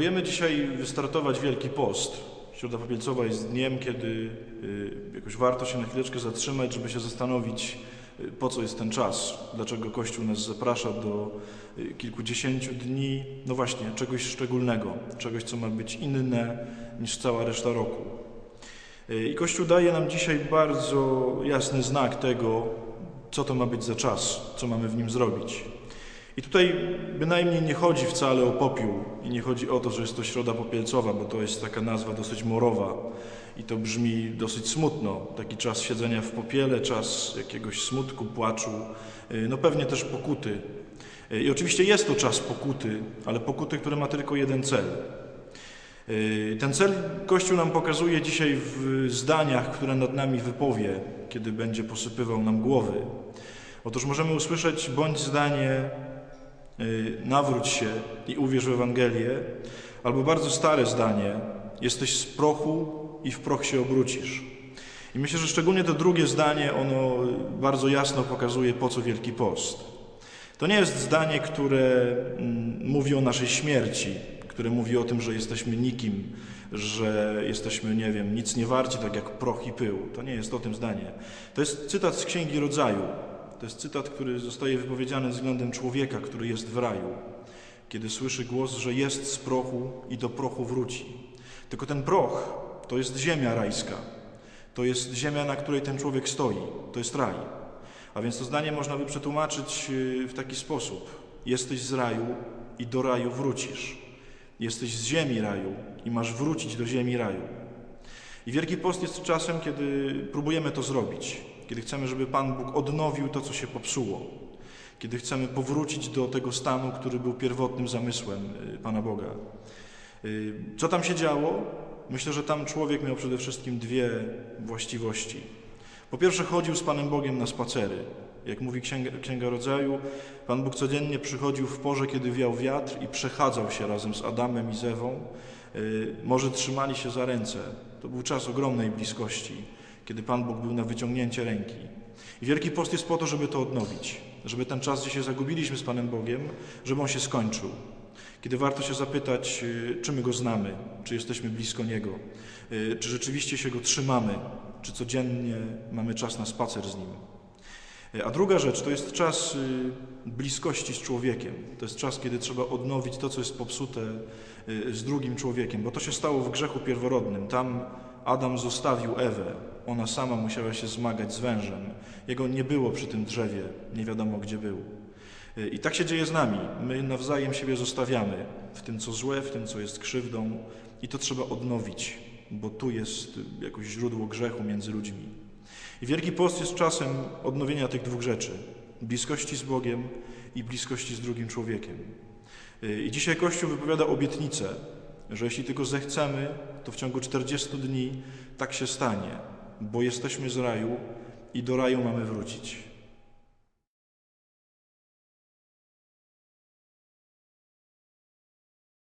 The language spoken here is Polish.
Próbujemy dzisiaj wystartować Wielki Post. Środa Popielcowa jest dniem, kiedy y, jakoś warto się na chwileczkę zatrzymać, żeby się zastanowić, y, po co jest ten czas, dlaczego Kościół nas zaprasza do y, kilkudziesięciu dni, no właśnie, czegoś szczególnego, czegoś, co ma być inne niż cała reszta roku. I Kościół daje nam dzisiaj bardzo jasny znak tego, co to ma być za czas, co mamy w nim zrobić. I tutaj bynajmniej nie chodzi wcale o popiół i nie chodzi o to, że jest to środa popielcowa, bo to jest taka nazwa dosyć morowa i to brzmi dosyć smutno. Taki czas siedzenia w popiele, czas jakiegoś smutku, płaczu, y, no pewnie też pokuty. Y, I oczywiście jest to czas pokuty, ale pokuty, który ma tylko jeden cel. Y, Ten cel Kościół nam pokazuje dzisiaj w zdaniach, które nad nami wypowie, kiedy będzie posypywał nam głowy. Otóż możemy usłyszeć bądź zdanie nawróć się i uwierz w Ewangelię, albo bardzo stare zdanie jesteś z prochu i w proch się obrócisz. I myślę, że szczególnie to drugie zdanie, ono bardzo jasno pokazuje, po co Wielki Post. To nie jest zdanie, które mm, mówi o naszej śmierci, które mówi o tym, że jesteśmy nikim, że jesteśmy, nie wiem, nic nie warci, tak jak proch i pył. To nie jest o tym zdanie. To jest cytat z Księgi Rodzaju. To jest cytat, który zostaje wypowiedziany względem człowieka, który jest w raju, kiedy słyszy głos, że jest z prochu i do prochu wróci. Tylko ten proch to jest ziemia rajska. To jest ziemia, na której ten człowiek stoi. To jest raj. A więc to zdanie można by przetłumaczyć y, w taki sposób. Jesteś z raju i do raju wrócisz. Jesteś z ziemi raju i masz wrócić do ziemi raju. I Wielki Post jest czasem, kiedy próbujemy to zrobić. Kiedy chcemy, żeby Pan Bóg odnowił to, co się popsuło. Kiedy chcemy powrócić do tego stanu, który był pierwotnym zamysłem y, Pana Boga. Y, Co tam się działo? Myślę, że tam człowiek miał przede wszystkim dwie właściwości. Po pierwsze, chodził z Panem Bogiem na spacery. Jak mówi Księga, Księga Rodzaju, Pan Bóg codziennie przychodził w porze, kiedy wiał wiatr i przechadzał się razem z Adamem i z Ewą. Y, Może trzymali się za ręce. To był czas ogromnej bliskości, kiedy Pan Bóg był na wyciągnięcie ręki. I Wielki Post jest po to, żeby to odnowić. Żeby ten czas, gdzie się zagubiliśmy z Panem Bogiem, żeby on się skończył. Kiedy warto się zapytać, y, czy my Go znamy, czy jesteśmy blisko Niego, y, czy rzeczywiście się Go trzymamy, czy codziennie mamy czas na spacer z Nim. Y, A druga rzecz to jest czas bliskości z człowiekiem. To jest czas, kiedy trzeba odnowić to, co jest popsute z drugim człowiekiem, bo to się stało w grzechu pierworodnym. Tam Adam zostawił Ewę. Ona sama musiała się zmagać z wężem. Jego nie było przy tym drzewie, nie wiadomo gdzie był. I tak się dzieje z nami. My nawzajem siebie zostawiamy w tym, co złe, w tym, co jest krzywdą, i to trzeba odnowić, bo tu jest jakoś źródło grzechu między ludźmi. I Wielki Post jest czasem odnowienia tych dwóch rzeczy: bliskości z Bogiem i bliskości z drugim człowiekiem. I dzisiaj Kościół wypowiada obietnicę, że jeśli tylko zechcemy, to w ciągu 40 dni tak się stanie, bo jesteśmy z raju i do raju mamy wrócić.